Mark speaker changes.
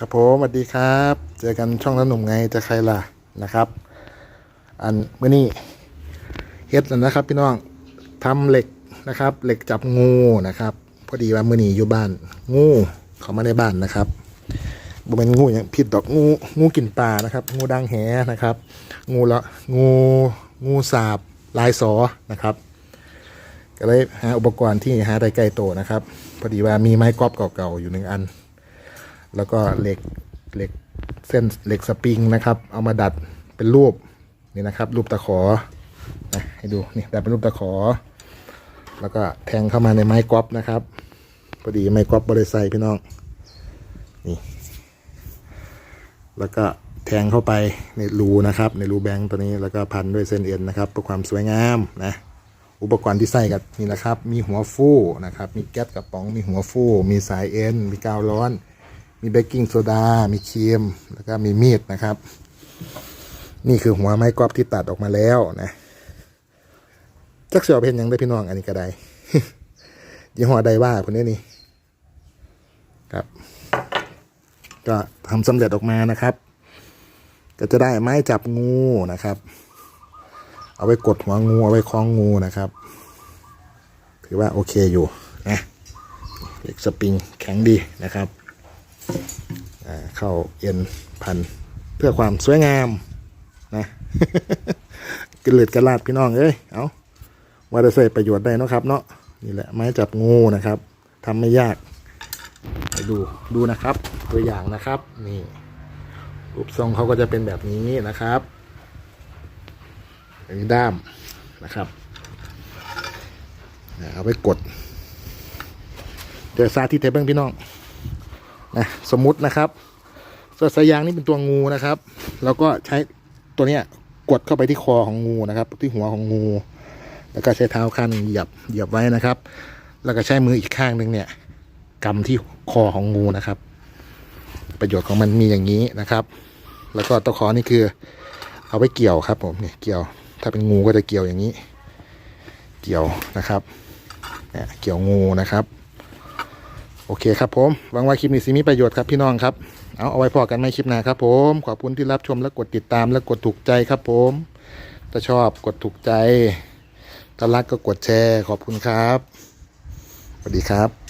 Speaker 1: ครับผมสวัสดีครับ เจอกันช่องนั้นหนุ่มไงจะใครล่ะนะครับ อันเมื่อนี้เฮ็ดแล้วนะครับ พี่น้องทำเหล็กนะครับ เหล็กจับงูนะครับ พอดีว่าเมื่อนี้อยู่บ้าน งูเขามาในบ้านนะครับบ่เป็นงูอย่างผิดดอกงูงูกินปลานะครับ งูดังแหนะครับ งูละงูงูสาบลายสอนะครับก็เลยหาอุปกรณ์ที่หาได้ใกล้โตนะครับ พอดีว่ามีไม้กรอล์ฟเก่าๆอยู่หนึ่งอัน แล้วก็เหล็กเหล็กเส้นเหล็กสปริงนะครับ เอามาดัดเป็นรูปนี่นะครับรูปตะขอนะให้ดูนี่ดัดเป็นรูปตะขอ แล้วก็แทงเข้ามาในไม้กอล์ฟนะครับพอดีไม้กอล์ฟบริไซพี่น้องนี่แล้วก็แทงเข้าไปในรูนะครับ ในรูแบงค์ตัวนี้แล้วก็พันด้วยเส้นเอ็นนะครับเพื่อความสวยงามนะอุปกรณ์ที่ใส่กับนี่นะครับ มีหัวฟู่นะครับ มีแก๊สกระป๋อง มีหัวฟู่ มีสายเอ็น มีกาวร้อน มีเบกกิ้งโซดา มีครีม แล้วก็มีมีดนะครับ นี่คือหัวไม้กอล์ฟที่ตัดออกมาแล้วนะจักเสียวเพนยังได้พี่น้องอันนี้ก็ได้ยี่ห้อใดว่าคนนี้นี่ครับ ก็ทำสำเร็จออกมานะครับ ก็จะได้ไม้จับงูนะครับ เอาไว้กดหัวงู เอาไว้คล้องงูนะครับ ถือว่าโอเคอยู่นะเหล็กสปริงแข็งดีนะครับ เข้าเอ็นพันเพื่อความสวยงามนะกระเลือดกระลาดพี่น้องเอ้ยเอาว่าจะใส่ประโยชน์ได้นะครับ เนาะนี่แหละไม้จับงูนะครับทำไม่ยากไปดูดูนะครับ ตัวอย่างนะครับ นี่รูปทรงเขาก็จะเป็นแบบนี้นะครับอันนี้ด้ามนะครับเอาไว้กดเดี๋ยวซาที่เทเบิลพี่น้อง นะสมมุตินะครับส่วนสายยางนี่เป็นตัวงูนะครับแล้วก็ใช้ตัวเนี้ยกดเข้าไปที่คอของงูนะครับ ที่หัวของงู แล้วก็ใช้เท้าข้างหนึ่งเหยียบเหยียบไว้นะครับ แล้วก็ใช้มืออีกข้างหนึ่งเนี่ยกำที่คอของงูนะครับ ประโยชน์ของมันมีอย่างนี้นะครับ แล้วก็ตะขอนี่คือ เอาไว้เกี่ยวครับผมเนี่ยเกี่ยว ถ้าเป็นงูก็จะเกี่ยวอย่างนี้ เกี่ยวนะครับเนี่ยเกี่ยวงูนะครับ โอเคครับผมหวังว่าคลิปนี้สิมีประโยชน์ครับพี่น้องครับ เอาเอาไว้พอกันไม่คลิปหน้าครับผม ขอบคุณที่รับชมและกดติดตามและกดถูกใจครับผมถ้าชอบกดถูกใจถ้ารักก็กดแชร์ ขอบคุณครับสวัสดีครับ